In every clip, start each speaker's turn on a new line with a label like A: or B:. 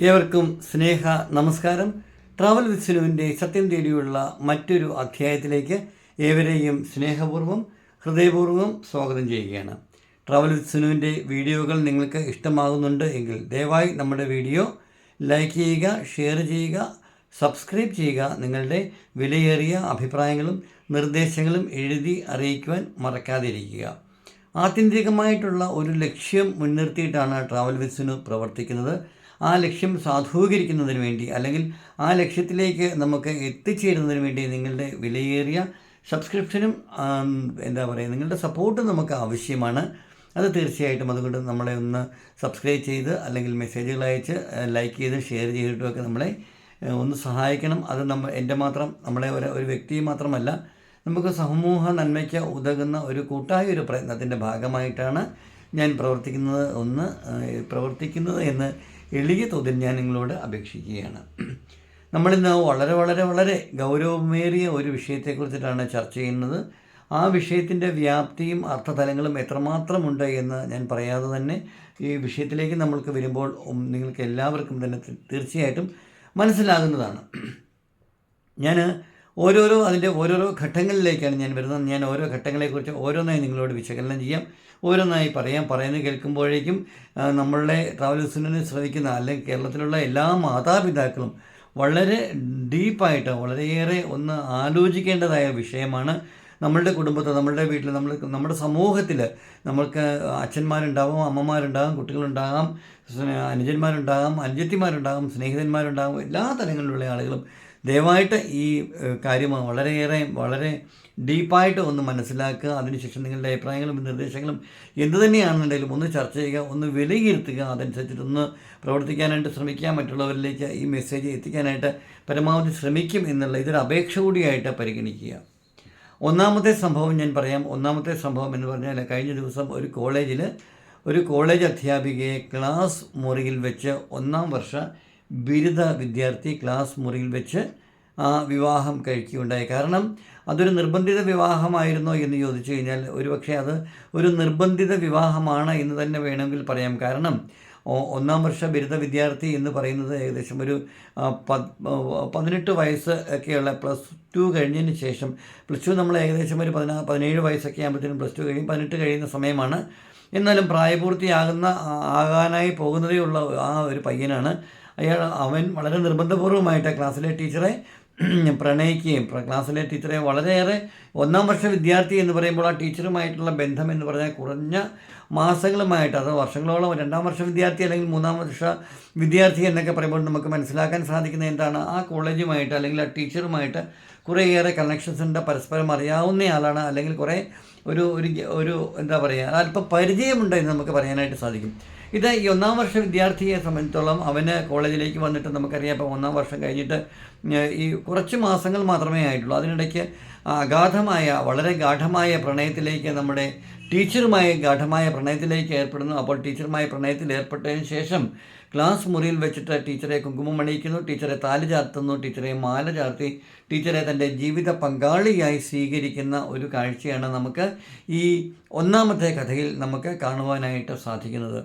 A: ഏവർക്കും സ്നേഹ നമസ്കാരം. ട്രാവൽ വിസ്നുവിന്റെ സിനുവിന്റെ സത്യം തേടിയുള്ള മറ്റൊരു അധ്യായത്തിലേക്ക് ഏവരെയും സ്നേഹപൂർവം ഹൃദയപൂർവം സ്വാഗതം ചെയ്യുകയാണ്. ട്രാവൽ വിസ്നുവിന്റെ സിനുവിന്റെ വീഡിയോകൾ നിങ്ങൾക്ക് ഇഷ്ടമാകുന്നുണ്ട് എങ്കിൽ ദയവായി നമ്മുടെ വീഡിയോ ലൈക്ക് ചെയ്യുക ഷെയർ ചെയ്യുക സബ്സ്ക്രൈബ് ചെയ്യുക നിങ്ങളുടെ വിലയേറിയ അഭിപ്രായങ്ങളും നിർദ്ദേശങ്ങളും എഴുതി അറിയിക്കുവാൻ മറക്കാതിരിക്കുക. ആത്യന്തികമായിട്ടുള്ള ഒരു ലക്ഷ്യം മുൻനിർത്തിയിട്ടാണ് ട്രാവൽ വിസ്നു പ്രവർത്തിക്കുന്നത്. ആ ലക്ഷ്യം സാധൂകരിക്കുന്നതിന് വേണ്ടി അല്ലെങ്കിൽ ആ ലക്ഷ്യത്തിലേക്ക് നമുക്ക് എത്തിച്ചേരുന്നതിന് വേണ്ടി നിങ്ങളുടെ വിലയേറിയ സബ്സ്ക്രിപ്ഷനും എന്താ പറയുക നിങ്ങളുടെ സപ്പോർട്ടും നമുക്ക് ആവശ്യമാണ്. അത് തീർച്ചയായിട്ടും അതുകൊണ്ട് നമ്മളെ ഒന്ന് സബ്സ്ക്രൈബ് ചെയ്ത് അല്ലെങ്കിൽ മെസ്സേജുകൾ അയച്ച് ലൈക്ക് ചെയ്ത് ഷെയർ ചെയ്തിട്ടുമൊക്കെ നമ്മളെ ഒന്ന് സഹായിക്കണം. അത് നമ്മൾ എന്റെ മാത്രം നമ്മളെ ഒരു ഒരു വ്യക്തി മാത്രമല്ല നമുക്ക് സമൂഹ നന്മയ്ക്ക് ഉതകുന്ന ഒരു കൂട്ടായ ഒരു പ്രയത്നത്തിന്റെ ഭാഗമായിട്ടാണ് ഞാൻ പ്രവർത്തിക്കുന്നത്. ഒന്ന് പ്രവർത്തിക്കുന്നത് എന്ന് എളിയ തോതിൽ ഞാൻ നിങ്ങളോട് അപേക്ഷിക്കുകയാണ്. നമ്മളിന്ന് വളരെ വളരെ വളരെ ഗൗരവമേറിയ ഒരു വിഷയത്തെക്കുറിച്ചിട്ടാണ് ചർച്ച ചെയ്യുന്നത്. ആ വിഷയത്തിന്റെ വ്യാപ്തിയും അർത്ഥതലങ്ങളും എത്രമാത്രമുണ്ട് എന്ന് ഞാൻ പറയാതെ തന്നെ ഈ വിഷയത്തിലേക്ക് നമ്മൾക്ക് വരുമ്പോൾ നിങ്ങൾക്ക് എല്ലാവർക്കും തന്നെ തീർച്ചയായിട്ടും മനസ്സിലാകുന്നതാണ്. ഞാൻ ഓരോരോ അതിന്റെ ഓരോരോ ഘട്ടങ്ങളിലേക്കാണ് ഞാൻ വരുന്നത്. ഞാൻ ഓരോ ഘട്ടങ്ങളെക്കുറിച്ച് ഓരോന്നായി നിങ്ങളോട് വിശകലനം ചെയ്യാം. ഓരോന്നായി പറയാം. പറയുന്നത് കേൾക്കുമ്പോഴേക്കും നമ്മളുടെ ട്രാവലേഴ്സിനെ ശ്രമിക്കുന്ന അല്ലെങ്കിൽ കേരളത്തിലുള്ള എല്ലാ മാതാപിതാക്കളും വളരെ ഡീപ്പായിട്ട് വളരെയേറെ ഒന്ന് ആലോചിക്കേണ്ടതായ വിഷയമാണ് നമ്മളുടെ കുടുംബത്തിൽ നമ്മളുടെ വീട്ടിൽ നമ്മൾ നമ്മുടെ സമൂഹത്തിൽ നമ്മൾക്ക് അച്ഛന്മാരുണ്ടാവും അമ്മമാരുണ്ടാകും കുട്ടികളുണ്ടാകാം അനുജന്മാരുണ്ടാകാം അനുജത്തിമാരുണ്ടാകും സ്നേഹിതന്മാരുണ്ടാകും എല്ലാ തലങ്ങളിലുള്ള ആളുകളും ദയവായിട്ട് ഈ കാര്യം വളരെയേറെ വളരെ ഡീപ്പായിട്ട് ഒന്ന് മനസ്സിലാക്കുക. അതിനുശേഷം നിങ്ങളുടെ അഭിപ്രായങ്ങളും നിർദ്ദേശങ്ങളും എന്തു തന്നെയാണെന്നുണ്ടെങ്കിലും ഒന്ന് ചർച്ച ചെയ്യുക ഒന്ന് വിലയിരുത്തുക. അതനുസരിച്ചിട്ടൊന്ന് പ്രവർത്തിക്കാനായിട്ട് ശ്രമിക്കുക. മറ്റുള്ളവരിലേക്ക് ഈ മെസ്സേജ് എത്തിക്കാനായിട്ട് പരമാവധി ശ്രമിക്കും എന്നുള്ള ഇതൊരു അപേക്ഷ കൂടിയായിട്ട് പരിഗണിക്കുക. ഒന്നാമത്തെ സംഭവം ഞാൻ പറയാം. ഒന്നാമത്തെ സംഭവം എന്ന് പറഞ്ഞാൽ കഴിഞ്ഞ ദിവസം ഒരു കോളേജിൽ ഒരു കോളേജ് അധ്യാപികയെ ക്ലാസ് മുറിയിൽ വെച്ച് ഒന്നാം വർഷ ബിരുദ വിദ്യാർത്ഥി ക്ലാസ് മുറിയിൽ വെച്ച് ആ വിവാഹം കഴിക്കുകയുണ്ടായി. കാരണം അതൊരു നിർബന്ധിത വിവാഹമായിരുന്നോ എന്ന് ചോദിച്ചു കഴിഞ്ഞാൽ ഒരുപക്ഷെ അത് ഒരു നിർബന്ധിത വിവാഹമാണ് എന്ന് തന്നെ വേണമെങ്കിൽ പറയാം. കാരണം ഒന്നാം വർഷ ബിരുദ വിദ്യാർത്ഥി എന്ന് പറയുന്നത് ഏകദേശം ഒരു പതിനെട്ട് വയസ്സ് ഒക്കെയുള്ള പ്ലസ് ടു കഴിഞ്ഞതിന് ശേഷം പ്ലസ് ടു നമ്മൾ ഏകദേശം ഒരു പതിനാ പതിനേഴ് വയസ്സൊക്കെ ആകുമ്പോഴത്തേനും പ്ലസ് ടു കഴിയും പതിനെട്ട് കഴിയുന്ന സമയമാണ്. എന്നാലും പ്രായപൂർത്തിയാകുന്ന ആകാനായി പോകുന്നതേ ഉള്ള ആ ഒരു പയ്യനാണ് അയാൾ അവൻ വളരെ നിർബന്ധപൂർവമായിട്ട് ക്ലാസ്സിലെ ടീച്ചറെ പ്രണയിക്കുകയും ക്ലാസ്സിലെ ടീച്ചറെ വളരെയേറെ ഒന്നാം വർഷ വിദ്യാർത്ഥി എന്ന് പറയുമ്പോൾ ആ ടീച്ചറുമായിട്ടുള്ള ബന്ധം എന്ന് പറഞ്ഞാൽ കുറഞ്ഞ മാസങ്ങളുമായിട്ട് അത് വർഷങ്ങളോളം രണ്ടാം വർഷ വിദ്യാർത്ഥി അല്ലെങ്കിൽ മൂന്നാം വർഷ വിദ്യാർത്ഥി എന്നൊക്കെ പറയുമ്പോൾ നമുക്ക് മനസ്സിലാക്കാൻ സാധിക്കുന്നത് എന്താണ്? ആ കോളേജുമായിട്ട് അല്ലെങ്കിൽ ആ ടീച്ചറുമായിട്ട് കുറേയേറെ കണക്ഷൻസ് ഉണ്ട്. പരസ്പരം അറിയാവുന്നയാളാണ് അല്ലെങ്കിൽ കുറേ ഒരു ഒരു ഒരു എന്താ പറയുക അല്പം പരിചയമുണ്ട് എന്ന് നമുക്ക് പറയാനായിട്ട് സാധിക്കും. ഇത് ഈ ഒന്നാം വർഷ വിദ്യാർത്ഥിയെ സംബന്ധിച്ചോളം അവന് കോളേജിലേക്ക് വന്നിട്ട് നമുക്കറിയാം. ഇപ്പോൾ ഒന്നാം വർഷം കഴിഞ്ഞിട്ട് ഈ കുറച്ച് മാസങ്ങൾ മാത്രമേ ആയിട്ടുള്ളൂ. അതിനിടയ്ക്ക് അഗാധമായ വളരെ ഗാഠമായ പ്രണയത്തിലേക്ക് നമ്മുടെ ടീച്ചറുമായി ഗാഠമായ പ്രണയത്തിലേക്ക് ഏർപ്പെടുന്നു. അപ്പോൾ ടീച്ചറുമായി പ്രണയത്തിൽ ഏർപ്പെട്ടതിന് ശേഷം ക്ലാസ് മുറിയിൽ വെച്ചിട്ട് ടീച്ചറെ കുങ്കുമം അണിയിക്കുന്നു. ടീച്ചറെ താലി ചാർത്തുന്നു. ടീച്ചറെ മാല ചാർത്തി. ടീച്ചറെ തന്റെ ജീവിത പങ്കാളിയായി സ്വീകരിക്കുന്ന ഒരു കാഴ്ചയാണ് നമുക്ക് ഈ ഒന്നാമത്തെ കഥയിൽ നമുക്ക് കാണുവാനായിട്ട് സാധിക്കുന്നത്.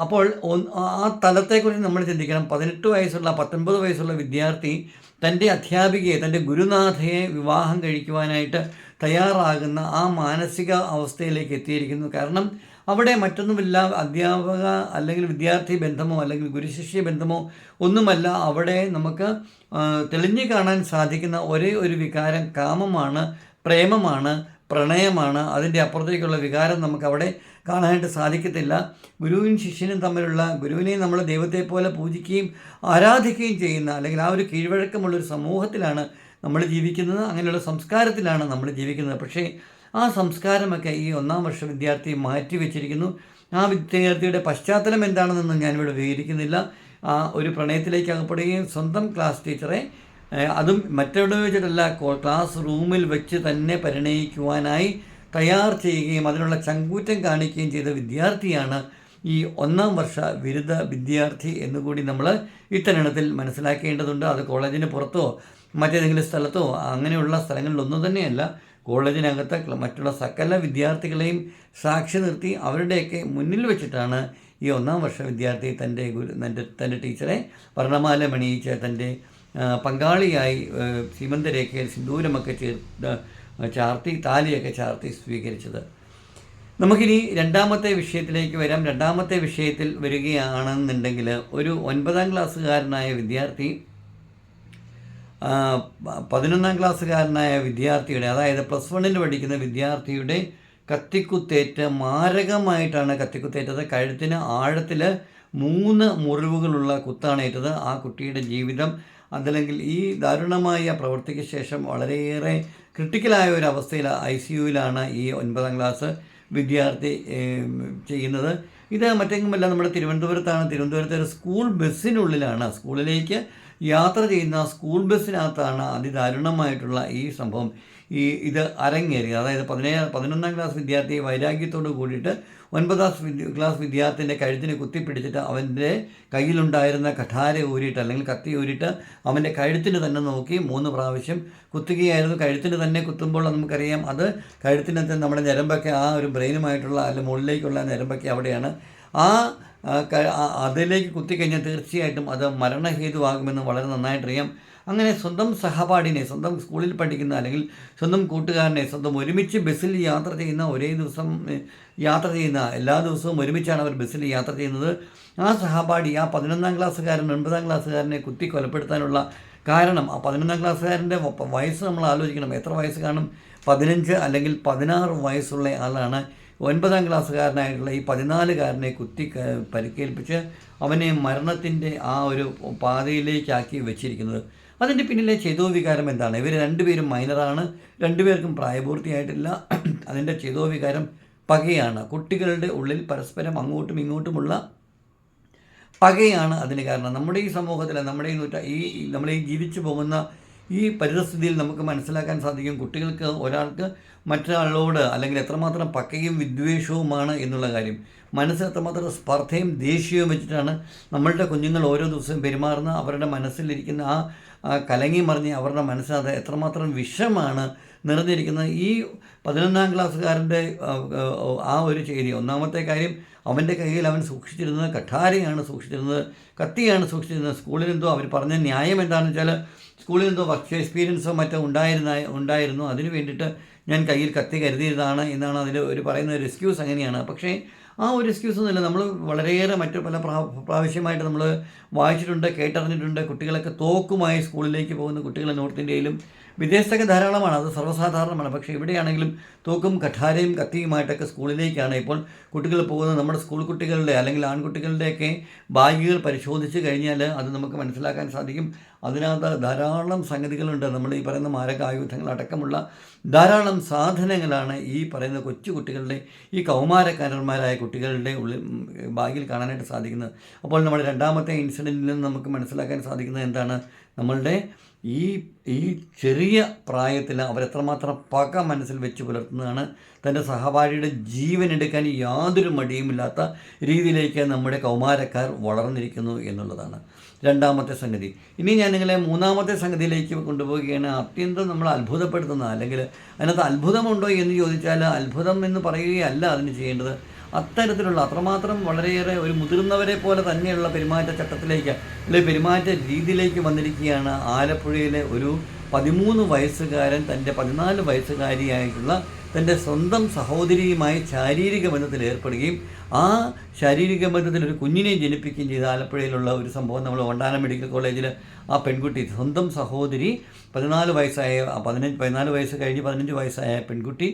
A: അപ്പോൾ ആ തലത്തെക്കുറിച്ച് നമ്മൾ ചിന്തിക്കണം. പതിനെട്ട് വയസ്സുള്ള പത്തൊൻപത് വയസ്സുള്ള വിദ്യാർത്ഥി തന്റെ അധ്യാപികയെ തന്റെ ഗുരുനാഥയെ വിവാഹം കഴിക്കുവാനായിട്ട് തയ്യാറാകുന്ന ആ മാനസിക അവസ്ഥയിലേക്ക് എത്തിയിരിക്കുന്നു. കാരണം അവിടെ മറ്റൊന്നുമില്ല. അധ്യാപക അല്ലെങ്കിൽ വിദ്യാർത്ഥി ബന്ധമോ അല്ലെങ്കിൽ ഗുരുശിഷ്യ ബന്ധമോ ഒന്നുമല്ല. അവിടെ നമുക്ക് തെളിഞ്ഞു കാണാൻ സാധിക്കുന്ന ഒരേ ഒരു വികാരം കാമമാണ് പ്രേമമാണ് പ്രണയമാണ്. അതിന്റെ അപ്പുറത്തേക്കുള്ള വികാരം നമുക്ക് അവിടെ കാണാനായിട്ട് സാധിക്കത്തില്ല. ഗുരുവിനും ശിഷ്യനും തമ്മിലുള്ള ഗുരുവിനെ നമ്മൾ ദൈവത്തെ പോലെ പൂജിക്കുകയും ആരാധിക്കുകയും ചെയ്യുന്ന അല്ലെങ്കിൽ ആ ഒരു കീഴ്വഴക്കമുള്ളൊരു സമൂഹത്തിലാണ് നമ്മൾ ജീവിക്കുന്നത്. അങ്ങനെയുള്ള സംസ്കാരത്തിലാണ് നമ്മൾ ജീവിക്കുന്നത്. പക്ഷേ ആ സംസ്കാരമൊക്കെ ഈ ഒന്നാം വർഷ വിദ്യാർത്ഥി മാറ്റിവെച്ചിരിക്കുന്നു. ആ വിദ്യാർത്ഥിയുടെ പശ്ചാത്തലം എന്താണെന്നൊന്നും ഞാനിവിടെ വിവരിക്കുന്നില്ല. ആ ഒരു പ്രണയത്തിലേക്ക് അകപ്പെടുകയും സ്വന്തം ക്ലാസ് ടീച്ചറെ അതും മറ്റെവിടെ വെച്ചിട്ടല്ല ക്ലാസ് റൂമിൽ വെച്ച് തന്നെ പരിണയിക്കുവാനായി തയ്യാർ ചെയ്യുകയും അതിനുള്ള ചങ്കൂറ്റം കാണിക്കുകയും ചെയ്ത വിദ്യാർത്ഥിയാണ് ഈ ഒന്നാം വർഷ ബിരുദ വിദ്യാർത്ഥി എന്നുകൂടി നമ്മൾ ഇത്തരണത്തിൽ മനസ്സിലാക്കേണ്ടതുണ്ട്. അത് കോളേജിന് പുറത്തോ മറ്റേതെങ്കിലും സ്ഥലത്തോ അങ്ങനെയുള്ള സ്ഥലങ്ങളിലൊന്നും തന്നെയല്ല. കോളേജിനകത്ത് മറ്റുള്ള സകല വിദ്യാർത്ഥികളെയും സാക്ഷി നിർത്തി അവരുടെയൊക്കെ മുന്നിൽ വെച്ചിട്ടാണ് ഈ ഒന്നാം വർഷ വിദ്യാർത്ഥി തന്റെ ഗുരു തന്റെ തന്റെ ടീച്ചറെ വർണമാല മണിയിച്ച് തന്റെ പങ്കാളിയായി സീമന്തരേഖയിൽ സിന്ദൂരമൊക്കെ ചേർത്ത് ചാർത്തി താലിയൊക്കെ ചാർത്തി സ്വീകരിച്ചത്. നമുക്കിനി രണ്ടാമത്തെ വിഷയത്തിലേക്ക് വരാം. രണ്ടാമത്തെ വിഷയത്തിൽ വരികയാണെന്നുണ്ടെങ്കിൽ ഒരു ഒൻപതാം ക്ലാസ്സുകാരനായ വിദ്യാർത്ഥി പതിനൊന്നാം ക്ലാസ്സുകാരനായ വിദ്യാർത്ഥിയുടെ അതായത് പ്ലസ് വണ്ണിന് പഠിക്കുന്ന വിദ്യാർത്ഥിയുടെ കത്തിക്കുത്തേറ്റ് മാരകമായിട്ടാണ് കത്തിക്കുത്തേറ്റത്. കഴുത്തിന് ആഴത്തിൽ മൂന്ന് മുറിവുകളുള്ള കുത്താണ് ഏറ്റത്. ആ കുട്ടിയുടെ ജീവിതം അതല്ലെങ്കിൽ ഈ ദാരുണമായ പ്രവൃത്തിക്ക് ശേഷം വളരെയേറെ ക്രിട്ടിക്കലായ ഒരു അവസ്ഥയിൽ ഐ സി യുവിലാണ് ഈ ഒൻപതാം ക്ലാസ് വിദ്യാർത്ഥി ചെയ്യുന്നത്. ഇത് മറ്റെങ്ങുമല്ല നമ്മുടെ തിരുവനന്തപുരത്താണ്. തിരുവനന്തപുരത്തെ ഒരു സ്കൂൾ ബസ്സിനുള്ളിലാണ്. സ്കൂളിലേക്ക് യാത്ര ചെയ്യുന്ന സ്കൂൾ ബസ്സിനകത്താണ് അതിദാരുണമായിട്ടുള്ള ഈ സംഭവം. ഈ ഇത് അരങ്ങേറിയത് അതായത് പതിനേഴ് പതിനൊന്നാം ക്ലാസ് വിദ്യാർത്ഥിയെ വൈരാഗ്യത്തോട് കൂടിയിട്ട് ഒൻപതാം ക്ലാസ് വിദ്യാർത്ഥിന്റെ കഴുത്തിന് കുത്തിപ്പിടിച്ചിട്ട് അവന്റെ കയ്യിലുണ്ടായിരുന്ന കഠാര ഊരിയിട്ട് അല്ലെങ്കിൽ കത്തി ഊരിയിട്ട് അവന്റെ കഴുത്തിന് തന്നെ നോക്കി മൂന്ന് പ്രാവശ്യം കുത്തുകയായിരുന്നു. കഴുത്തിന് തന്നെ കുത്തുമ്പോൾ നമുക്കറിയാം അത് കഴുത്തിനകത്ത് നമ്മുടെ ഞരമ്പൊക്കെ ആ ഒരു ബ്രെയിനുമായിട്ടുള്ള അല്ല മുകളിലേക്കുള്ള ഞരമ്പൊക്കെ അവിടെയാണ്. ആ- അതിലേക്ക് കുത്തിക്കഴിഞ്ഞാൽ തീർച്ചയായിട്ടും അത് മരണഹേതുവാകുമെന്ന് വളരെ നന്നായിട്ടറിയാം. അങ്ങനെ സ്വന്തം സഹപാഠിനെ സ്വന്തം സ്കൂളിൽ പഠിക്കുന്ന അല്ലെങ്കിൽ സ്വന്തം കൂട്ടുകാരനെ സ്വന്തം ഒരുമിച്ച് ബസ്സിൽ യാത്ര ചെയ്യുന്ന ഒരേ ദിവസം യാത്ര ചെയ്യുന്ന എല്ലാ ദിവസവും ഒരുമിച്ചാണ് അവർ ബസ്സിൽ യാത്ര ചെയ്യുന്നത്. ആ സഹപാഠി ആ പതിനൊന്നാം ക്ലാസ്സുകാരൻ ഒൻപതാം ക്ലാസ്സുകാരനെ കുത്തി കൊലപ്പെടുത്താനുള്ള കാരണം ആ പതിനൊന്നാം ക്ലാസ്സുകാരന്റെ വയസ്സ് നമ്മൾ ആലോചിക്കണം. എത്ര വയസ്സ് കാണും? പതിനഞ്ച് അല്ലെങ്കിൽ പതിനാറ് വയസ്സുള്ള ആളാണ് ഒൻപതാം ക്ലാസ്സുകാരനായിട്ടുള്ള ഈ പതിനാലുകാരനെ കുത്തി പരിക്കേൽപ്പിച്ച് അവനെ മരണത്തിന്റെ ആ ഒരു പാതയിലേക്കാക്കി വെച്ചിരിക്കുന്നത്. അതിന്റെ പിന്നിലെ ചേതോവികാരം എന്താണ്? ഇവർ രണ്ടുപേരും മൈനറാണ്. രണ്ടുപേർക്കും പ്രായപൂർത്തിയായിട്ടില്ല. അതിന്റെ ചേതോവികാരം പകയാണ്. കുട്ടികളുടെ ഉള്ളിൽ പരസ്പരം അങ്ങോട്ടും ഇങ്ങോട്ടുമുള്ള പകയാണ് അതിന് കാരണം. നമ്മുടെ ഈ സമൂഹത്തിൽ നമ്മുടെ ഈ നൂറ്റ ഈ നമ്മളീ ജീവിച്ചു പോകുന്ന ഈ പരിതസ്ഥിതിയിൽ നമുക്ക് മനസ്സിലാക്കാൻ സാധിക്കും കുട്ടികൾക്ക് ഒരാൾക്ക് മറ്റൊരാളോട് അല്ലെങ്കിൽ എത്രമാത്രം പക്കയും വിദ്വേഷവുമാണ് എന്നുള്ള കാര്യം. മനസ്സിൽ എത്രമാത്രം സ്പർദ്ധയും ദേഷ്യവും വെച്ചിട്ടാണ് നമ്മളുടെ കുഞ്ഞുങ്ങൾ ഓരോ ദിവസവും പെരുമാറുന്ന അവരുടെ മനസ്സിലിരിക്കുന്ന ആ കലങ്ങി മറിഞ്ഞ് അവരുടെ മനസ്സിനകത്ത് എത്രമാത്രം വിഷമാണ് നിറഞ്ഞിരിക്കുന്നത്. ഈ പതിനൊന്നാം ക്ലാസ്സുകാരന്റെ ആ ഒരു ചെയ്തി. ഒന്നാമത്തെ കാര്യം അവന്റെ കയ്യിൽ അവൻ സൂക്ഷിച്ചിരുന്നത് കഠാരയാണ് സൂക്ഷിച്ചിരുന്നത്. കത്തിയാണ് സൂക്ഷിച്ചിരുന്നത്. സ്കൂളിൽ എന്തോ അവർ പറഞ്ഞ ന്യായം എന്താണെന്ന് വെച്ചാൽ സ്കൂളിൽ എന്തോ വർക്ക് എക്സ്പീരിയൻസോ മറ്റോ ഉണ്ടായിരുന്ന ഉണ്ടായിരുന്നു. അതിന് വേണ്ടിയിട്ട് ഞാൻ കയ്യിൽ കത്തി കരുതിയതാണ് എന്നാണ് അതിൽ ഒരു പറയുന്ന ഒരു എക്സ്ക്യൂസ് അങ്ങനെയാണ്. പക്ഷേ ആ ഒരു എക്സ്ക്യൂസ് ഒന്നുമില്ല. നമ്മൾ വളരെയേറെ മറ്റു പല പ്രാ പ്രാവശ്യമായിട്ട് നമ്മൾ വായിച്ചിട്ടുണ്ട് കേട്ടറിഞ്ഞിട്ടുണ്ട്. കുട്ടികളൊക്കെ തോക്കുമായി സ്കൂളിലേക്ക് പോകുന്ന കുട്ടികൾ നോർത്ത് ഇന്ത്യയിലും വിദേശത്തൊക്കെ ധാരാളമാണ്. അത് സർവസാധാരണമാണ്. പക്ഷേ ഇവിടെയാണെങ്കിലും തോക്കും കഠാരയും കത്തിയുമായിട്ടൊക്കെ സ്കൂളിലേക്കാണ് ഇപ്പോൾ കുട്ടികൾ പോകുന്നത്. നമ്മുടെ സ്കൂൾ കുട്ടികളുടെ അല്ലെങ്കിൽ ആൺകുട്ടികളുടെയൊക്കെ ബാഗുകൾ പരിശോധിച്ച് കഴിഞ്ഞാൽ അത് നമുക്ക് മനസ്സിലാക്കാൻ സാധിക്കും. അതിനകത്ത് ധാരാളം സംഗതികളുണ്ട്. നമ്മൾ ഈ പറയുന്ന മാരകായുധങ്ങൾ അടക്കമുള്ള ധാരാളം സാധനങ്ങളാണ് ഈ പറയുന്ന കൊച്ചു കുട്ടികളുടെ ഈ കൗമാരക്കാരന്മാരായ കുട്ടികളുടെ ഉള്ളിൽ ബാഗിൽ കാണാനായിട്ട് സാധിക്കുന്നത്. അപ്പോൾ നമ്മുടെ രണ്ടാമത്തെ ഇൻസിഡന്റിൽ നിന്ന് നമുക്ക് മനസ്സിലാക്കാൻ സാധിക്കുന്നത് എന്താണ്? നമ്മളുടെ ഈ ഈ ചെറിയ പ്രായത്തിൽ അവരെത്രമാത്രം പക മനസ്സിൽ വെച്ച് പുലർത്തുന്നതാണ്. തന്റെ സഹപാഠിയുടെ ജീവൻ എടുക്കാൻ യാതൊരു മടിയുമില്ലാത്ത രീതിയിലേക്ക് നമ്മുടെ കൗമാരക്കാർ വളർന്നിരിക്കുന്നു എന്നുള്ളതാണ്. രണ്ടാമത്തെ സംഗതി. ഇനി ഞാൻ നിങ്ങളെ മൂന്നാമത്തെ സംഗതിയിലേക്ക് കൊണ്ടുപോവുകയാണ്. അത്യന്തം നമ്മൾ അത്ഭുതപ്പെടുത്തുന്ന അല്ലെങ്കിൽ അതിനകത്ത് അത്ഭുതമുണ്ടോ എന്ന് ചോദിച്ചാൽ അത്ഭുതം എന്ന് പറയുകയല്ല അതിന് ചെയ്യേണ്ടത്. അത്തരത്തിലുള്ള അത്രമാത്രം വളരെയേറെ ഒരു മുതിർന്നവരെ പോലെ തന്നെയുള്ള പെരുമാറ്റച്ചട്ടത്തിലേക്ക് അല്ലെങ്കിൽ പെരുമാറ്റ രീതിയിലേക്ക് വന്നിരിക്കുകയാണ് ആലപ്പുഴയിലെ ഒരു പതിമൂന്ന് വയസ്സുകാരൻ തന്റെ പതിനാല് വയസ്സുകാരിയായിട്ടുള്ള തന്റെ സ്വന്തം സഹോദരിയുമായി ശാരീരിക ബന്ധത്തിൽ ഏർപ്പെടുകയും ആ ശാരീരിക ബന്ധത്തിൽ ഒരു കുഞ്ഞിനെ ജനിപ്പിക്കുകയും ചെയ്ത ആലപ്പുഴയിലുള്ള ഒരു സംഭവം നമ്മൾ വണ്ടാനം മെഡിക്കൽ കോളേജിൽ ആ പെൺകുട്ടി സ്വന്തം സഹോദരി പതിനാല് വയസ്സായ പതിനഞ്ച് പതിനാല് വയസ്സ് കഴിഞ്ഞ് പതിനഞ്ച് വയസ്സായ പെൺകുട്ടി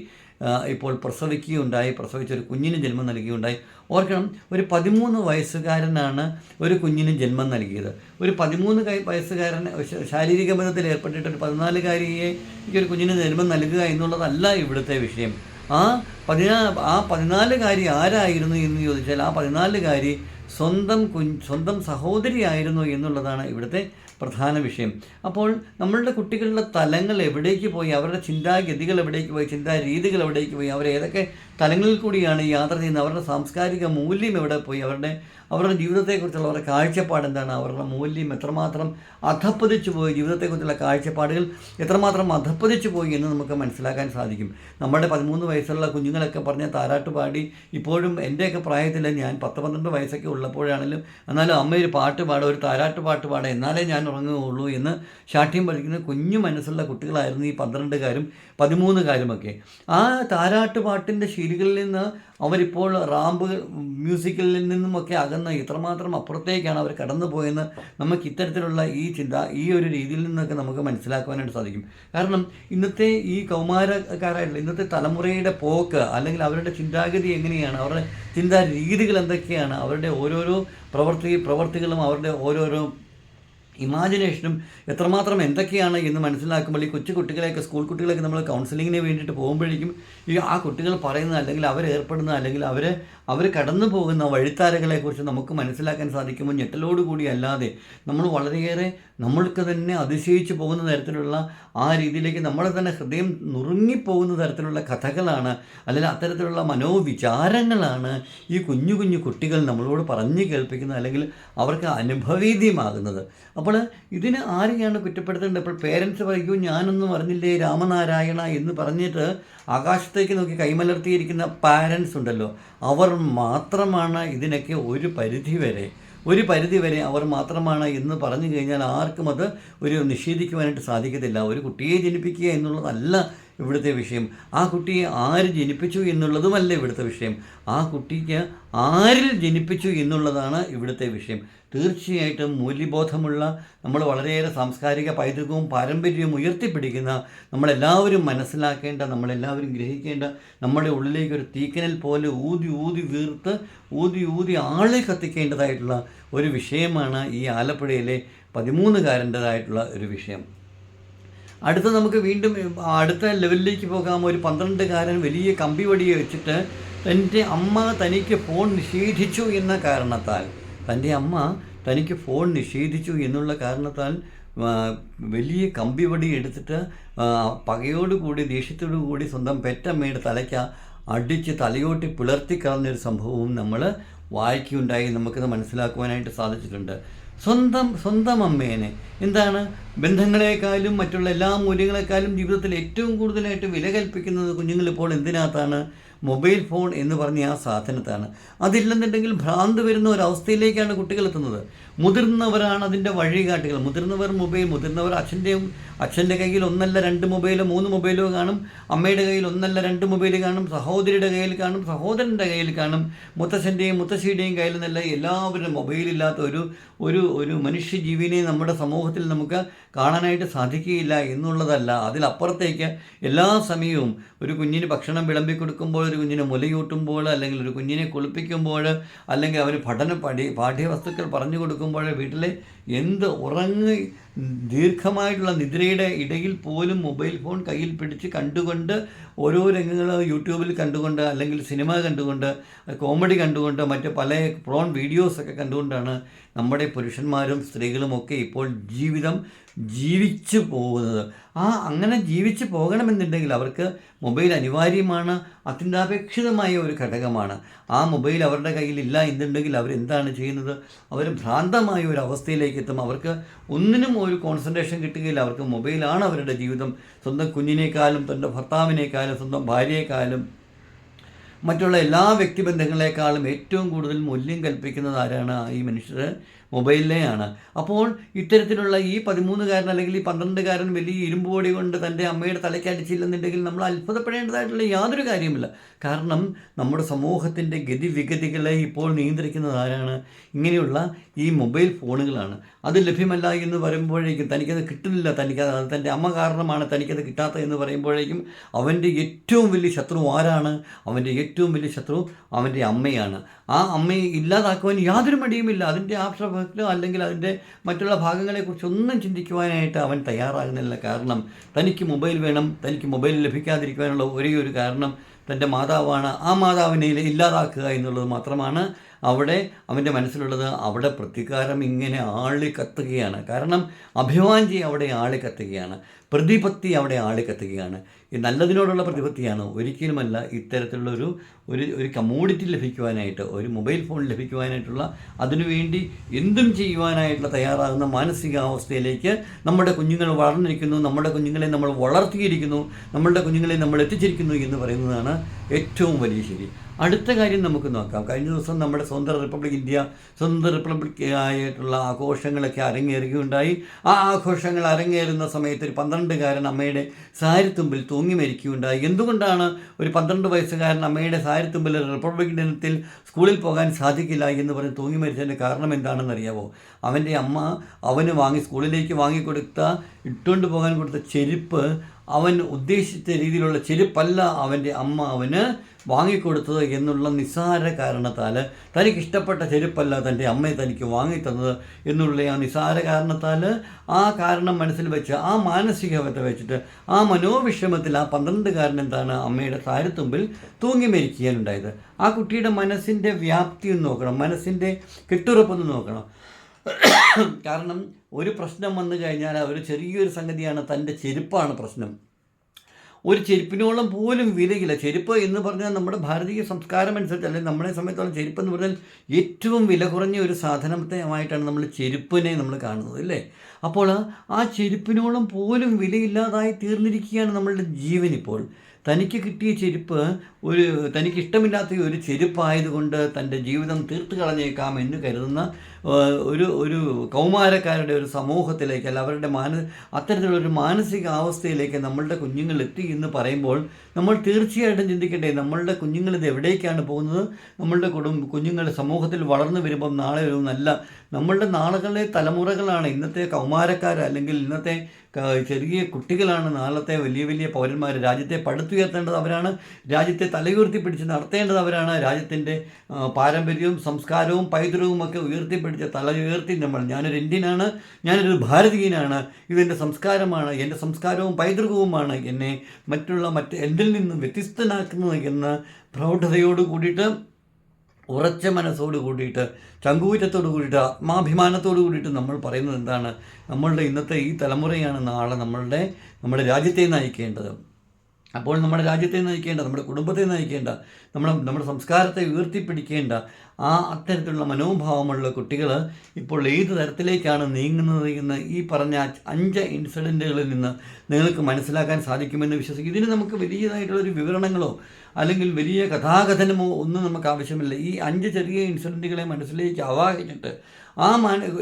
A: ഇപ്പോൾ പ്രസവിക്കുകയുണ്ടായി പ്രസവിച്ച ഒരു കുഞ്ഞിന് ജന്മം നൽകുകയുണ്ടായി ഓർക്കണം ഒരു പതിമൂന്ന് വയസ്സുകാരനാണ് ഒരു കുഞ്ഞിന് ജന്മം നൽകിയത്. ഒരു പതിമൂന്ന് വയസ്സുകാരൻ ശാരീരിക ബന്ധത്തിൽ ഏർപ്പെട്ടിട്ട് ഒരു പതിനാലുകാരിയെ ഒരു കുഞ്ഞിന് ജന്മം നൽകുക എന്നുള്ളതല്ല ഇവിടുത്തെ വിഷയം. ആ പതിനാ ആ പതിനാലുകാരി ആരായിരുന്നു എന്ന് ചോദിച്ചാൽ ആ പതിനാലുകാരി സ്വന്തം കുഞ്ഞ് സ്വന്തം സഹോദരിയായിരുന്നു എന്നുള്ളതാണ് ഇവിടുത്തെ പ്രധാന വിഷയം. അപ്പോൾ നമ്മളുടെ കുട്ടികളുടെ തലങ്ങൾ എവിടേക്ക് പോയി? അവരുടെ ചിന്താഗതികൾ എവിടേക്ക് പോയി? ചിന്താരീതികൾ എവിടേക്ക് പോയി? അവർ ഏതൊക്കെ തലങ്ങളിൽ കൂടിയാണ് യാത്ര ചെയ്യുന്നത്. അവരുടെ സാംസ്കാരിക മൂല്യം എവിടെ പോയി? അവരുടെ അവരുടെ ജീവിതത്തെക്കുറിച്ചുള്ള അവരുടെ കാഴ്ചപ്പാട് എന്താണ്? അവരുടെ മൂല്യം എത്രമാത്രം അധപ്പതിച്ചു പോയി? ജീവിതത്തെക്കുറിച്ചുള്ള കാഴ്ചപ്പാടുകൾ എത്രമാത്രം അധപ്പതിച്ചു പോയി എന്ന് നമുക്ക് മനസ്സിലാക്കാൻ സാധിക്കും. നമ്മുടെ പതിമൂന്ന് വയസ്സുള്ള കുഞ്ഞുങ്ങളൊക്കെ പറഞ്ഞ താരാട്ട് പാടി ഇപ്പോഴും എന്റെയൊക്കെ പ്രായത്തിൽ ഞാൻ പത്ത് പന്ത്രണ്ട് വയസ്സൊക്കെ ഉള്ളപ്പോഴാണെങ്കിലും എന്നാലും അമ്മ ഒരു പാട്ട് പാടുക ഒരു താരാട്ട് പാട്ട് പാടുക എന്നാലേ ഞാൻ ഉറങ്ങുകയുള്ളൂ എന്ന് ശാഠ്യം പഠിക്കുന്ന കുഞ്ഞു മനസ്സുള്ള കുട്ടികളായിരുന്നു ഈ പന്ത്രണ്ടുകാരും പതിമൂന്നുകാരുമൊക്കെ. ആ താരാട്ട് പാട്ടിന്റെ ശീലുകളിൽ നിന്ന് അവരിപ്പോൾ റാമ്പ് മ്യൂസിക്കലിൽ നിന്നുമൊക്കെ അകന്ന് ഇത്രമാത്രം അപ്പുറത്തേക്കാണ് അവർ കടന്നു പോയെന്ന് നമുക്ക് ഇത്തരത്തിലുള്ള ഈ ചിന്ത ഈ ഒരു രീതിയിൽ നിന്നൊക്കെ നമുക്ക് മനസ്സിലാക്കുവാനായിട്ട് സാധിക്കും. കാരണം ഇന്നത്തെ ഈ കൗമാരക്കാരായിട്ടുള്ള ഇന്നത്തെ തലമുറയുടെ പോക്ക് അല്ലെങ്കിൽ അവരുടെ ചിന്താഗതി എങ്ങനെയാണ് അവരുടെ ചിന്താ രീതികൾ എന്തൊക്കെയാണ് അവരുടെ ഓരോരോ പ്രവർത്തി പ്രവർത്തികളും അവരുടെ ഓരോരോ ഇമാജിനേഷനും എത്രമാത്രം എന്തൊക്കെയാണ് എന്ന് മനസ്സിലാക്കുമ്പോൾ ഈ കൊച്ചു കുട്ടികളെയൊക്കെ സ്കൂൾ കുട്ടികളെയൊക്കെ നമ്മൾ കൗൺസിലിങ്ങിന് വേണ്ടിയിട്ട് പോകുമ്പോഴേക്കും ഈ ആ കുട്ടികൾ പറയുന്ന അല്ലെങ്കിൽ അവർ ഏർപ്പെടുന്ന അല്ലെങ്കിൽ അവർ അവർ കടന്നു പോകുന്ന വഴിത്താരകളെക്കുറിച്ച് നമുക്ക് മനസ്സിലാക്കാൻ സാധിക്കുമ്പോൾ ഞെട്ടലോടുകൂടി അല്ലാതെ നമ്മൾ വളരെയേറെ നമ്മൾക്ക് തന്നെ അതിശയിച്ചു പോകുന്ന തരത്തിലുള്ള ആ രീതിയിലേക്ക് നമ്മളെ തന്നെ ഹൃദയം നുറുങ്ങിപ്പോകുന്ന തരത്തിലുള്ള കഥകളാണ് അല്ലെങ്കിൽ അത്തരത്തിലുള്ള മനോവിചാരങ്ങളാണ് ഈ കുഞ്ഞു കുഞ്ഞു കുട്ടികൾ നമ്മളോട് പറഞ്ഞു കേൾപ്പിക്കുന്നത് അല്ലെങ്കിൽ അവർക്ക് അനുഭവേദ്യമാകുന്നത്. അപ്പോൾ ഇതിന് ആരെയാണ് കുറ്റപ്പെടുത്തേണ്ടത്? ഇപ്പോൾ പേരൻസ് പറയൂ ഞാനൊന്നും അറിഞ്ഞില്ലേ രാമനാരായണ എന്ന് പറഞ്ഞിട്ട് ആകാശത്തേക്ക് നോക്കി കൈമലർത്തിയിരിക്കുന്ന പാരൻസ് ഉണ്ടല്ലോ. അവർ മാത്രമാണ് ഇതിനൊക്കെ ഒരു പരിധി വരെ. ഒരു പരിധി വരെ അവർ മാത്രമാണ് എന്ന് പറഞ്ഞു കഴിഞ്ഞാൽ ആർക്കും അത് ഒരു നിഷേധിക്കുവാനായിട്ട് സാധിക്കത്തില്ല. ഒരു കുട്ടിയെ ജനിപ്പിക്കുക എന്നുള്ളതല്ല ഇവിടുത്തെ വിഷയം. ആ കുട്ടിയെ ആര് ജനിപ്പിച്ചു എന്നുള്ളതുമല്ല ഇവിടുത്തെ വിഷയം. ആ കുട്ടിക്ക് ആരിൽ ജനിപ്പിച്ചു എന്നുള്ളതാണ് ഇവിടുത്തെ വിഷയം. തീർച്ചയായിട്ടും മൂല്യബോധമുള്ള നമ്മൾ വളരെയേറെ സാംസ്കാരിക പൈതൃകവും പാരമ്പര്യവും ഉയർത്തിപ്പിടിക്കുന്ന നമ്മളെല്ലാവരും മനസ്സിലാക്കേണ്ട നമ്മളെല്ലാവരും ഗ്രഹിക്കേണ്ട നമ്മുടെ ഉള്ളിലേക്ക് ഒരു തീക്കനൽ പോലെ ഊതി ഊതി വീർത്ത് ഊതി ഊതി ആളെ കത്തിക്കേണ്ടതായിട്ടുള്ള ഒരു വിഷയമാണ് ഈ ആലപ്പുഴയിലെ പതിമൂന്നുകാരന്റെതായിട്ടുള്ള ഒരു വിഷയം. അടുത്ത നമുക്ക് വീണ്ടും അടുത്ത ലെവലിലേക്ക് പോകാം. ഒരു പന്ത്രണ്ടുകാരൻ വലിയ കമ്പി വടിയെ വെച്ചിട്ട് തന്റെ അമ്മ തനിക്ക് ഫോൺ നിഷേധിച്ചു എന്ന കാരണത്താൽ തന്റെ അമ്മ തനിക്ക് ഫോൺ നിഷേധിച്ചു എന്നുള്ള കാരണത്താൽ വലിയ കമ്പി വടി എടുത്തിട്ട് പകയോടുകൂടി ദേഷ്യത്തോടു കൂടി സ്വന്തം പെറ്റമ്മയുടെ തലയ്ക്ക് അടിച്ച് തലയോട്ടി പിളർത്തി സംഭവവും നമ്മൾ വായിക്കുകയുണ്ടായി. നമുക്കത് മനസ്സിലാക്കുവാനായിട്ട് സാധിച്ചിട്ടുണ്ട്. സ്വന്തം സ്വന്തം അമ്മേനെ. എന്താണ്? ബന്ധങ്ങളെക്കാളും മറ്റുള്ള എല്ലാ മൂല്യങ്ങളെക്കാളും ജീവിതത്തിൽ ഏറ്റവും കൂടുതലായിട്ട് വില കൽപ്പിക്കുന്നത് കുഞ്ഞുങ്ങളിപ്പോൾ എന്തിനകത്താണ്? മൊബൈൽ ഫോൺ എന്ന് പറഞ്ഞ ആ സാധനത്താണ്. അതില്ലെന്നുണ്ടെങ്കിൽ ഭ്രാന്ത് വരുന്ന ഒരവസ്ഥയിലേക്കാണ് കുട്ടികൾ എത്തുന്നത്. മുതിർന്നവരാണ് അതിന്റെ വഴികാട്ടികൾ. മുതിർന്നവർ മൊബൈൽ മുതിർന്നവർ അച്ഛന്റെയും അച്ഛന്റെ കയ്യിൽ ഒന്നല്ല രണ്ട് മൊബൈലോ മൂന്ന് മൊബൈലോ കാണും. അമ്മയുടെ കയ്യിൽ ഒന്നല്ല രണ്ട് മൊബൈൽ കാണും. സഹോദരിയുടെ കയ്യിൽ കാണും. സഹോദരന്റെ കയ്യിൽ കാണും. മുത്തശ്ശന്റെയും മുത്തശ്ശിയുടെയും കയ്യിൽ നിന്നല്ല എല്ലാവരും മൊബൈലില്ലാത്ത ഒരു ഒരു ഒരു മനുഷ്യജീവിനെ നമ്മുടെ സമൂഹത്തിൽ നമുക്ക് കാണാനായിട്ട് സാധിക്കുകയില്ല എന്നുള്ളതല്ല. അതിലപ്പുറത്തേക്ക് എല്ലാ സമയവും ഒരു കുഞ്ഞിന് ഭക്ഷണം വിളമ്പി കൊടുക്കുമ്പോൾ ഒരു കുഞ്ഞിനെ മുലയൂട്ടുമ്പോൾ അല്ലെങ്കിൽ ഒരു കുഞ്ഞിനെ കുളിപ്പിക്കുമ്പോൾ അല്ലെങ്കിൽ അവർ പഠന പഠി പാഠ്യവസ്തുക്കൾ പറഞ്ഞു കൊടുക്കുമ്പോൾ വീട്ടിൽ എന്ത് ഉറങ്ങി ദീർഘമായിട്ടുള്ള നിദ്രയുടെ ഇടയിൽ പോലും മൊബൈൽ ഫോൺ കയ്യിൽ പിടിച്ച് കണ്ടുകൊണ്ട് ഓരോ രംഗങ്ങൾ യൂട്യൂബിൽ കണ്ടുകൊണ്ട് അല്ലെങ്കിൽ സിനിമ കണ്ടുകൊണ്ട് കോമഡി കണ്ടുകൊണ്ട് മറ്റ് പല പ്രോൺ വീഡിയോസൊക്കെ കണ്ടുകൊണ്ടാണ് നമ്മുടെ പുരുഷന്മാരും സ്ത്രീകളും ഒക്കെ ഇപ്പോൾ ജീവിതം ജീവിച്ചു പോകുന്നത്. ആ അങ്ങനെ ജീവിച്ചു പോകണമെന്നുണ്ടെങ്കിൽ അവർക്ക് മൊബൈൽ അനിവാര്യമാണ് അത്യന്താപേക്ഷിതമായ ഒരു ഘടകമാണ്. ആ മൊബൈൽ അവരുടെ കയ്യിലില്ല എന്നുണ്ടെങ്കിൽ അവരെന്താണ് ചെയ്യുന്നത്? അവർ ഭ്രാന്തമായ ഒരു അവസ്ഥയിലേക്ക് എത്തും അവർക്ക് ഒന്നിനും ഒരു കോൺസെൻട്രേഷൻ കിട്ടുകയില്ല. അവർക്ക് മൊബൈലാണ് അവരുടെ ജീവിതം. സ്വന്തം കുഞ്ഞിനേക്കാളും തന്റെ ഭർത്താവിനേക്കാളും സ്വന്തം ഭാര്യയെക്കാളും മറ്റുള്ള എല്ലാ വ്യക്തിബന്ധങ്ങളെക്കാളും ഏറ്റവും കൂടുതൽ മൂല്യം കൽപ്പിക്കുന്നത് ആരാണ്? ഈ മനുഷ്യർ മൊബൈലിനെയാണ്. അപ്പോൾ ഇത്തരത്തിലുള്ള ഈ പതിമൂന്നുകാരൻ അല്ലെങ്കിൽ ഈ പന്ത്രണ്ടുകാരൻ വലിയ ഇരുമ്പ് പൊടി കൊണ്ട് തന്റെ അമ്മയുടെ തലയ്ക്കടിച്ചില്ലെന്നുണ്ടെങ്കിൽ നമ്മൾ അത്ഭുതപ്പെടേണ്ടതായിട്ടുള്ള യാതൊരു കാര്യമില്ല കാരണം നമ്മുടെ സമൂഹത്തിന്റെ ഗതിവിഗതികളെ ഇപ്പോൾ നിയന്ത്രിക്കുന്നത് ആരാണ്? ഇങ്ങനെയുള്ള ഈ മൊബൈൽ ഫോണുകളാണ്. അത് ലഭ്യമല്ല എന്ന് പറയുമ്പോഴേക്കും തനിക്കത് കിട്ടുന്നില്ല. തനിക്ക് അത് തന്റെ അമ്മ കാരണമാണ് തനിക്കത് കിട്ടാത്ത എന്ന് പറയുമ്പോഴേക്കും അവന്റെ ഏറ്റവും വലിയ ശത്രു ആരാണ്? അവന്റെ ഏറ്റവും വലിയ ശത്രു അവന്റെ അമ്മയാണ്. ആ അമ്മയെ ഇല്ലാതാക്കുവാൻ യാതൊരു മടിയുമില്ല. അതിന്റെ ആക്ഷേപത്തിലോ അല്ലെങ്കിൽ അതിന്റെ മറ്റുള്ള ഭാഗങ്ങളെക്കുറിച്ചൊന്നും ചിന്തിക്കുവാനായിട്ട് അവൻ തയ്യാറാകുന്നില്ല. കാരണം തനിക്ക് മൊബൈൽ വേണം. തനിക്ക് മൊബൈൽ ലഭിക്കാതിരിക്കുവാനുള്ള ഒരേ ഒരു കാരണം തന്റെ മാതാവാണ്. ആ മാതാവിനെ ഇല്ലാതാക്കുക എന്നുള്ളത് മാത്രമാണ്. അവിടെ അവന്റെ മനസ്സിലുള്ളത് അവിടെ പ്രതികാരം ഇങ്ങനെ ആളി കത്തുകയാണ്. കാരണം അഭിവാഞ്ചി അവിടെ ആളി കത്തുകയാണ്. പ്രതിപത്തി അവിടെ ആളി കത്തുകയാണ്. ഈ നല്ലതിനോടുള്ള പ്രതിപത്തിയാണ്. ഒരിക്കലുമല്ല ഇത്തരത്തിലുള്ള ഒരു ഒരു കമ്മോഡിറ്റി ലഭിക്കുവാനായിട്ട് ഒരു മൊബൈൽ ഫോൺ ലഭിക്കുവാനായിട്ടുള്ള അതിനുവേണ്ടി എന്തും ചെയ്യുവാനായിട്ടുള്ള തയ്യാറാകുന്ന മാനസികാവസ്ഥയിലേക്ക് നമ്മുടെ കുഞ്ഞുങ്ങൾ വളർന്നിരിക്കുന്നു. നമ്മുടെ കുഞ്ഞുങ്ങളെ നമ്മൾ വളർത്തിയിരിക്കുന്നു. നമ്മളുടെ കുഞ്ഞുങ്ങളെ നമ്മൾ എത്തിച്ചിരിക്കുന്നു എന്ന് പറയുന്നതാണ് ഏറ്റവും വലിയ ശരി. അടുത്ത കാര്യം നമുക്ക് നോക്കാം. കഴിഞ്ഞ ദിവസം നമ്മുടെ സ്വന്തം റിപ്പബ്ലിക് ഇന്ത്യ സ്വന്തം റിപ്പബ്ലിക് ആയിട്ടുള്ള ആഘോഷങ്ങളൊക്കെ അരങ്ങേറുകയുണ്ടായി. ആ ആഘോഷങ്ങൾ അരങ്ങേറുന്ന സമയത്ത് ഒരു പന്ത്രണ്ടുകാരൻ അമ്മയുടെ സാരിത്തുമ്പിൽ തൂങ്ങി മരിക്കുകയുണ്ടായി. എന്തുകൊണ്ടാണ് ഒരു പന്ത്രണ്ട് വയസ്സുകാരൻ അമ്മയുടെ സാരിത്തുമ്പിൽ റിപ്പബ്ലിക് ദിനത്തിൽ സ്കൂളിൽ പോകാൻ സാധിക്കില്ല എന്ന് പറഞ്ഞ് തൂങ്ങി മരിച്ചതിന്റെ കാരണം എന്താണെന്ന് അറിയാവോ? അവന്റെ അമ്മ അവന് വാങ്ങി സ്കൂളിലേക്ക് വാങ്ങിക്കൊടുത്ത ഇട്ടുകൊണ്ട് പോകാൻ കൊടുത്ത ചെരുപ്പ് അവൻ ഉദ്ദേശിച്ച രീതിയിലുള്ള ചെരുപ്പല്ല അവന്റെ അമ്മ അവന് വാങ്ങിക്കൊടുത്തത് എന്നുള്ള നിസ്സാര കാരണത്താൽ തനിക്ക് ഇഷ്ടപ്പെട്ട ചെരുപ്പല്ല തന്റെ അമ്മയെ തനിക്ക് വാങ്ങിത്തന്നത് എന്നുള്ള ആ നിസ്സാര കാരണത്താൽ ആ കാരണം മനസ്സിൽ വെച്ച് ആ മാനസികത വെച്ചിട്ട് ആ മനോവിഷമത്തിൽ ആ പന്ത്രണ്ടുകാരൻ എന്താണ് അമ്മയുടെ താരത്തുമ്പിൽ തൂങ്ങി മരിക്കാനുണ്ടായത് ആ കുട്ടിയുടെ മനസ്സിന്റെ വ്യാപ്തി നോക്കണം മനസ്സിന്റെ കെട്ടുറപ്പൊന്ന് നോക്കണം. കാരണം ഒരു പ്രശ്നം വന്നു കഴിഞ്ഞാൽ ഒരു ചെറിയൊരു സംഗതിയാണ് തന്റെ ചെരുപ്പാണ് പ്രശ്നം. ഒരു ചെരുപ്പിനോളം പോലും വിലയില്ല. ചെരുപ്പ് എന്ന് പറഞ്ഞാൽ നമ്മുടെ ഭാരതീയ സംസ്കാരം അനുസരിച്ച് അല്ലെങ്കിൽ നമ്മളെ സമയത്തോളം ചെരുപ്പ് എന്ന് പറഞ്ഞാൽ ഏറ്റവും വില കുറഞ്ഞ ഒരു സാധനമായിട്ടാണ് നമ്മൾ ചെരുപ്പിനെ നമ്മൾ കാണുന്നത് അല്ലേ? അപ്പോൾ ആ ചെരുപ്പിനോളം പോലും വിലയില്ലാതായി തീർന്നിരിക്കുകയാണ് നമ്മളുടെ ജീവൻ ഇപ്പോൾ. തനിക്ക് കിട്ടിയ ചെരുപ്പ് ഒരു തനിക്ക് ഇഷ്ടമില്ലാത്ത ഒരു ചെരുപ്പായതുകൊണ്ട് തന്റെ ജീവിതം തീർത്തു കളഞ്ഞേക്കാം എന്ന് കരുതുന്ന ഒരു ഒരു കൗമാരക്കാരുടെ ഒരു സമൂഹത്തിലേക്ക് അല്ല അവരുടെ മാന അത്തരത്തിലുള്ളൊരു മാനസിക അവസ്ഥയിലേക്ക് നമ്മളുടെ കുഞ്ഞുങ്ങൾ എത്തി എന്ന് പറയുമ്പോൾ നമ്മൾ തീർച്ചയായിട്ടും ചിന്തിക്കട്ടെ നമ്മളുടെ കുഞ്ഞുങ്ങൾ ഇത് എവിടേക്കാണ് പോകുന്നത്? നമ്മളുടെ കുടുംബ കുഞ്ഞുങ്ങൾ സമൂഹത്തിൽ വളർന്നു വരുമ്പം നാളെ ഒരു നല്ല നമ്മളുടെ നാളുകളിലെ തലമുറകളാണ് ഇന്നത്തെ കൗമാരക്കാർ അല്ലെങ്കിൽ ഇന്നത്തെ ചെറിയ കുട്ടികളാണ് നാളത്തെ വലിയ വലിയ പൗരന്മാർ. രാജ്യത്തെ പടുത്തുയർത്തേണ്ടത് അവരാണ് രാജ്യത്തെ തലയുയർത്തി പിടിച്ച് നടത്തേണ്ടത് അവരാണ്. രാജ്യത്തിന്റെ പാരമ്പര്യവും സംസ്കാരവും പൈതൃകവും ഒക്കെ ഉയർത്തിപ്പിടിച്ച് തല ഉയർത്തി നമ്മൾ. ഞാനൊരു ഇന്ത്യനാണ് ഞാനൊരു ഭാരതീയനാണ് ഇതെന്റെ സംസ്കാരമാണ് എന്റെ സംസ്കാരവും പൈതൃകവുമാണ്. എന്നെ മറ്റുള്ള മറ്റ് എന്തിൽ നിന്നും വ്യത്യസ്തനാക്കുന്നത് എന്ന പ്രൗഢതയോട് കൂടിയിട്ട് ഉറച്ച മനസ്സോട് കൂടിയിട്ട് ചങ്കൂറ്റത്തോട് കൂടിയിട്ട് ആത്മാഭിമാനത്തോട് കൂടിയിട്ട് നമ്മൾ പറയുന്നത് എന്താണ്? നമ്മളുടെ ഇന്നത്തെ ഈ തലമുറയാണ് നാളെ നമ്മളുടെ നമ്മുടെ രാജ്യത്തെ നയിക്കേണ്ടത്. അപ്പോൾ നമ്മുടെ രാജ്യത്തെ നയിക്കേണ്ട നമ്മുടെ കുടുംബത്തെ നയിക്കേണ്ട നമ്മുടെ നമ്മുടെ സംസ്കാരത്തെ ഉയർത്തിപ്പിടിക്കേണ്ട ആ അത്തരത്തിലുള്ള മനോഭാവമുള്ള കുട്ടികൾ ഇപ്പോൾ ഏത് തരത്തിലേക്കാണ് നീങ്ങുന്നത് എന്ന് ഈ പറഞ്ഞ അഞ്ച് ഇൻസിഡന്റുകളിൽ നിന്ന് നിങ്ങൾക്ക് മനസ്സിലാക്കാൻ സാധിക്കുമെന്ന് വിശ്വസിക്കും ഇതിന് നമുക്ക് വലിയതായിട്ടുള്ളൊരു വിവരണങ്ങളോ അല്ലെങ്കിൽ വലിയ കഥാകഥനമോ ഒന്നും നമുക്ക് ആവശ്യമില്ല. ഈ അഞ്ച് ചെറിയ ഇൻസിഡന്റുകളെ മനസ്സിലേക്ക് ആവാഹിച്ചിട്ട് ആ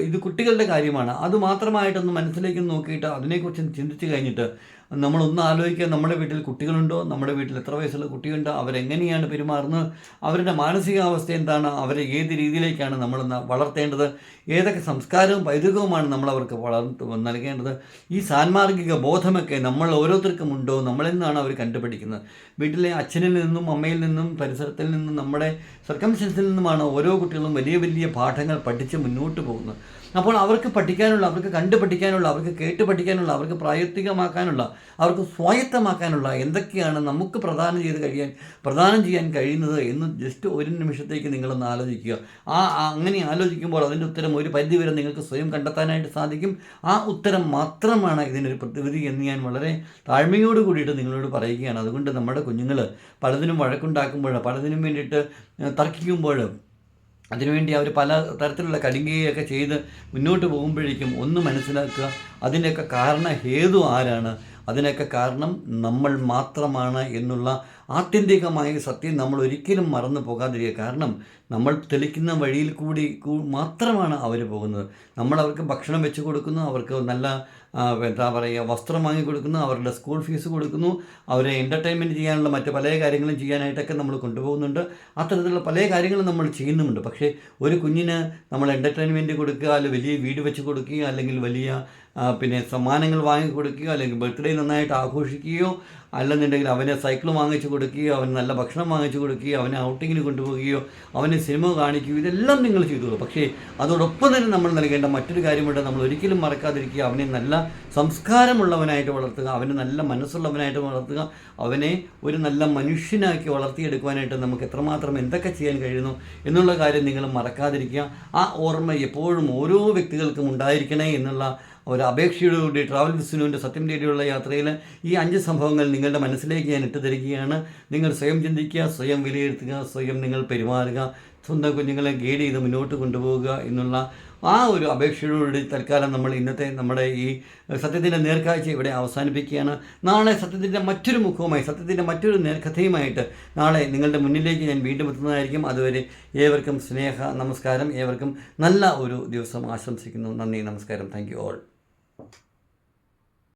A: ഇത് കുട്ടികളുടെ കാര്യമാണ്. അത് മാത്രമായിട്ടൊന്ന് മനസ്സിലേക്ക് നോക്കിയിട്ട് അതിനെക്കുറിച്ച് ചിന്തിച്ച് കഴിഞ്ഞിട്ട് നമ്മളൊന്ന് ആലോചിക്കുക നമ്മുടെ വീട്ടിൽ കുട്ടികളുണ്ടോ? നമ്മുടെ വീട്ടിൽ എത്ര വയസ്സുള്ള കുട്ടിയുണ്ടോ? അവരെങ്ങനെയാണ് പെരുമാറുന്നത്? അവരുടെ മാനസികാവസ്ഥ എന്താണ്? അവരെ ഏത് രീതിയിലേക്കാണ് നമ്മൾ വളർത്തേണ്ടത്? ഏതൊക്കെ സംസ്കാരവും പൈതൃകവുമാണ് നമ്മൾ അവർക്ക് വളർത്ത് നൽകേണ്ടത്? ഈ സാൻമാർഗിക ബോധമൊക്കെ നമ്മൾ ഓരോരുത്തർക്കും ഉണ്ടോ? നമ്മളെന്നാണ് അവർ കണ്ടുപിടിക്കുന്നത്. വീട്ടിലെ അച്ഛനിൽ നിന്നും അമ്മയിൽ നിന്നും പരിസരത്തിൽ നിന്നും നമ്മുടെ സർക്കംസ്റ്റൻസിൽ നിന്നുമാണ് ഓരോ കുട്ടികളും വലിയ വലിയ പാഠങ്ങൾ പഠിച്ച് മുന്നോട്ട് പോകുന്നത്. അപ്പോൾ അവർക്ക് പഠിക്കാനുള്ള അവർക്ക് കണ്ടു പഠിക്കാനുള്ള അവർക്ക് കേട്ട് പഠിക്കാനുള്ള അവർക്ക് പ്രായോഗികമാക്കാനുള്ള അവർക്ക് സ്വായത്തമാക്കാനുള്ള എന്തൊക്കെയാണ് നമുക്ക് പ്രദാനം ചെയ്ത് കഴിയാൻ പ്രദാനം ചെയ്യാൻ കഴിയുന്നത് എന്ന് ജസ്റ്റ് ഒരു നിമിഷത്തേക്ക് നിങ്ങളൊന്ന് ആലോചിക്കുക. ആ അങ്ങനെ ആലോചിക്കുമ്പോൾ അതിന്റെ ഉത്തരം ഒരു പരിധി വരെ നിങ്ങൾക്ക് സ്വയം കണ്ടെത്താനായിട്ട് സാധിക്കും. ആ ഉത്തരം മാത്രമാണ് ഇതിനൊരു പ്രതിവിധി എന്ന് ഞാൻ വളരെ താഴ്മയോട് കൂടിയിട്ട് നിങ്ങളോട് പറയുകയാണ്. അതുകൊണ്ട് നമ്മുടെ കുഞ്ഞുങ്ങൾ പലതിനും വഴക്കുണ്ടാക്കുമ്പോൾ പലതിനും വേണ്ടിയിട്ട് തർക്കിക്കുമ്പോൾ അതിനുവേണ്ടി അവർ പല തരത്തിലുള്ള കടുങ്കയൊക്കെ ചെയ്ത് മുന്നോട്ട് പോകുമ്പോഴേക്കും ഒന്ന് മനസ്സിലാക്കുക അതിനൊക്കെ കാരണം ഹേതു ആരാണ് അതിനൊക്കെ കാരണം നമ്മൾ മാത്രമാണ് എന്നുള്ള ആത്യന്തികമായ സത്യം നമ്മൾ ഒരിക്കലും മറന്നു പോകാതിരിക്കുക. കാരണം നമ്മൾ തെളിക്കുന്ന വഴിയിൽ കൂടി മാത്രമാണ് അവർ പോകുന്നത്. നമ്മൾ അവർക്ക് ഭക്ഷണം വെച്ച് കൊടുക്കുന്നു അവർക്ക് നല്ല എന്താ പറയുക വസ്ത്രം വാങ്ങി കൊടുക്കുന്നു അവരുടെ സ്കൂൾ ഫീസ് കൊടുക്കുന്നു അവരെ എന്റർടൈൻമെന്റ് ചെയ്യാനുള്ള മറ്റ് പല കാര്യങ്ങളും ചെയ്യാനായിട്ടൊക്കെ നമ്മൾ കൊണ്ടുപോകുന്നുണ്ട്. അത്തരത്തിലുള്ള പല കാര്യങ്ങളും നമ്മൾ ചെയ്യുന്നുമുണ്ട്. പക്ഷേ ഒരു കുഞ്ഞിന് നമ്മൾ എന്റർടൈൻമെന്റ് കൊടുക്കുക അല്ലെങ്കിൽ വലിയ വീട് വെച്ച് കൊടുക്കുക അല്ലെങ്കിൽ വലിയ പിന്നെ സമ്മാനങ്ങൾ വാങ്ങിക്കൊടുക്കുകയോ അല്ലെങ്കിൽ ബർത്ത്ഡേ നന്നായിട്ട് ആഘോഷിക്കുകയോ അല്ലെന്നുണ്ടെങ്കിൽ അവനെ സൈക്കിൾ വാങ്ങിച്ചു കൊടുക്കുകയോ അവന് നല്ല ഭക്ഷണം വാങ്ങിച്ചു കൊടുക്കുകയോ അവനെ ഔട്ടിങ്ങിന് കൊണ്ടുപോവുകയോ അവനെ സിനിമ കാണിക്കുകയോ ഇതെല്ലാം നിങ്ങൾ ചെയ്തു പക്ഷേ അതോടൊപ്പം തന്നെ നമ്മൾ നൽകേണ്ട മറ്റൊരു കാര്യമുണ്ട്. നമ്മൾ ഒരിക്കലും മറക്കാതിരിക്കുക. അവനെ നല്ല സംസ്കാരമുള്ളവനായിട്ട് വളർത്തുക. അവനെ നല്ല മനസ്സുള്ളവനായിട്ട് വളർത്തുക. അവനെ ഒരു നല്ല മനുഷ്യനാക്കി വളർത്തിയെടുക്കുവാനായിട്ട് നമുക്ക് എത്രമാത്രം എന്തൊക്കെ ചെയ്യാൻ കഴിയുന്നു എന്നുള്ള കാര്യം നിങ്ങൾ മറക്കാതിരിക്കുക. ആ ഓർമ്മ എപ്പോഴും ഓരോ വ്യക്തികൾക്കും ഉണ്ടായിരിക്കണേ എന്നുള്ള ഒരു അപേക്ഷയോടുകൂടി ട്രാവൽ വിസ്നുവിന്റെ സത്യം തേടിയുള്ള യാത്രയിൽ ഈ അഞ്ച് സംഭവങ്ങൾ നിങ്ങളുടെ മനസ്സിലേക്ക് ഞാൻ ഇട്ട് തരികയാണ് നിങ്ങൾ സ്വയം ചിന്തിക്കുക സ്വയം വിലയിരുത്തുക സ്വയം നിങ്ങൾ പെരുമാറുക സ്വന്തം കുഞ്ഞുങ്ങളെ ഗൈഡ് ചെയ്ത് മുന്നോട്ട് കൊണ്ടുപോകുക എന്നുള്ള ആ ഒരു അപേക്ഷയോടുകൂടി തൽക്കാലം നമ്മൾ ഇന്നത്തെ നമ്മുടെ ഈ സത്യത്തിന്റെ നേർക്കാഴ്ച ഇവിടെ അവസാനിപ്പിക്കുകയാണ്. നാളെ സത്യത്തിന്റെ മറ്റൊരു മുഖവുമായി സത്യത്തിന്റെ മറ്റൊരു നേർക്കഥയുമായിട്ട് നാളെ നിങ്ങളുടെ മുന്നിലേക്ക് ഞാൻ വീണ്ടും എത്തുന്നതായിരിക്കും. അതുവരെ ഏവർക്കും സ്നേഹ നമസ്കാരം. ഏവർക്കും നല്ല ഒരു ദിവസം ആശംസിക്കുന്നു. നന്ദി നമസ്കാരം. Thank you all